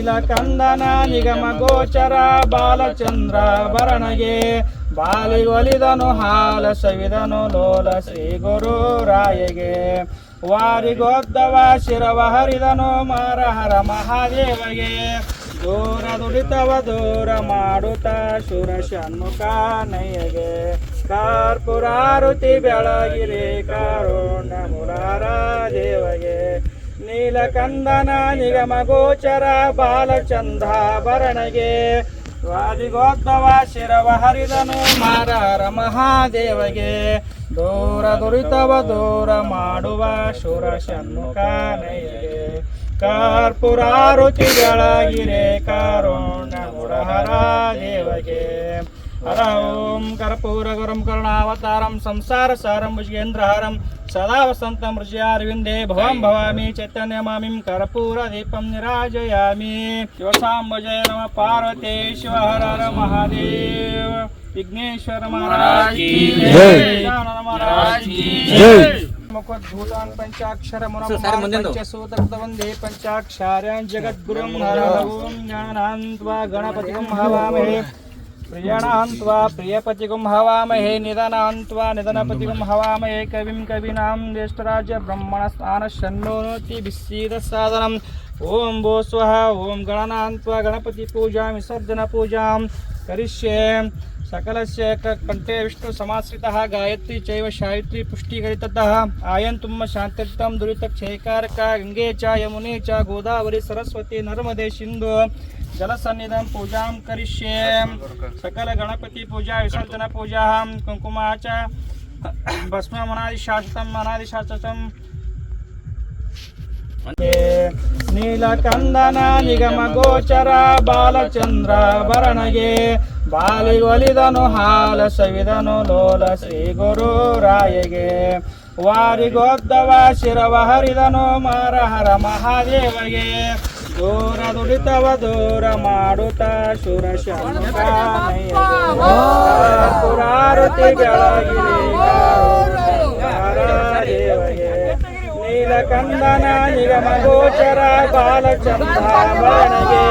ನೀಲಕಂದನ ನಿಗಮ ಗೋಚರ ಬಾಲಚಂದ್ರ ಭರಣಗೆ ಬಾಲಿಗೊಲಿದನು ಹಾಲ ಸವಿದನು ಲೋಲ ಶ್ರೀ ಗುರು ರಾಯಗೆ. ವಾರಿಗೊದ್ದವ ಶಿರವ ಹರಿದನು ಮಾರಹರ ಮಹಾದೇವಗೆ. ದೂರ ದುಡಿತವ ದೂರ ಮಾಡುತ್ತ ಶುರ ಷಣ್ಮುಖ ನಯ್ಯಗೆ ಕಾರ್ಪುರಾರುತಿ ಬೆಳಗಿರಿ, ಕಾರುಣ್ಯ ಮುರಾರ ದೇವಗೆ. ನೀಲಕಂದನ ನಿಗಮ ಗೋಚರ ಬಾಲಚಂದ್ರಾಭರಣಗೆ ವಾದಿಗೋದ್ದವ ಶಿರವ ಹರಿದನು ಮಾರಾರ ಮಹಾದೇವಗೆ. ದೂರ ದುರಿತವ ದೂರ ಮಾಡುವ ಶುರ ಷಣ್ಮುಖನಯ್ಯಗೆ ಕಾರ್ಪುರಾರುಚಿ ಬೆಳಗಿರೆ ಕಾರುಣ್ಯ ಮುರಹರ ದೇವಗೆ. ಹರ ಓಂ ಕರ್ಪೂರ ಗುರುಂ ಕರುಣಾವತಾರಂ ಸಂಸಾರ ಸಾರಂ ಭುಜೇಂದ್ರಹಾರಂ सदा वसन्तमृज अरविन्दे भवं भवामि चैतन्यमामिं कर्पूरदीपं निराजयामि शिवसाम्ब जय नम पार्वते शिव हर हर महादेव। विघ्नेश्वर महाराज महाराज मुखोद्भूतान पंचाक्षर पंचसूत्रत वंदे जगद्गुरुं गणपतिं ಪ್ರಿಯಣ ಹಂತ್ವಾ ಪ್ರಿಯಪತಿಗುಂ ಹವಾಮಹೇ ನಿಧನ ಹಂತ್ವಾ ನಿಧನಪತಿಗುಂ ಹವಾಮಹೇ ಕವಿಂ ಕವಿನಾಂ ಜ್ಯೇಷ್ಠರಾಜ ಬ್ರಹ್ಮಣ ಸ್ಥಾನ ಶನ್ನೋನೋತಿ ಬಿಸ್ಸೀದ ಸಾಧನಂ ಓಂ ಭೋ ಸ್ವಹ ಓಂ ಗಣನ ಹಂತ್ವಾ ಗಣಪತಿ ಪೂಜಾ ವಿಸರ್ಜನ ಪೂಜಾಂ ಕರಿಷ್ಯೆ ಸಕಲಸ್ಯ ಕಂಠೆ ವಿಷ್ಣು ಸಮಾಶ್ರಿತಃ ಗಾಯತ್ರಿ ಚೈವ ಶಾಯಿತ್ರಿ ಪುಷ್ಟೀಕರಿತತಃ ಆಯಂತುಮ್ಮ ಶಾಂತಿರ್ಥಂ ದುರಿತ ಕ್ಷಯಕಾರಕ ಗಂಗೆ ಚ ಯಮುನೆ ಚ ಗೋದಾವರಿ ಸರಸ್ವತಿ ನರ್ಮದೆ ಸಿಂಧು जलसन्निधं पूजां करिष्ये सकलगणपतिपूजा विसर्जनपूजाः कुङ्कुमा च भस्ममनादिशाश्वतम् अनादिशाश्वतम् ನೀಲಕಂದನ ನಿಗಮ ಗೋಚರ ಬಾಲಚಂದ್ರ ಭರಣಗೆ ಬಾಲಿಗೊಲಿದನು ಹಾಲ ಸವಿದನು ಲೋಲ ಶ್ರೀ ಗುರು ರಾಯಗೆ ವಾರಿಗೊದ್ದವ ಶಿರವ ಹರಿದನು ಮಾರಹರ ಮಹಾದೇವಗೆ ದೂರ ದುಡಿತವ ದೂರ ಮಾಡುತ್ತ ಶುರ ಶುರಾರುತಿ ಬೆಳಗಿರಿ ದೇವಗೆ ನೀಲಕಂದನ ನಿಗಮ ಗೋಚರ ಬಾಲಚಂದ್ರ ಶಿರವ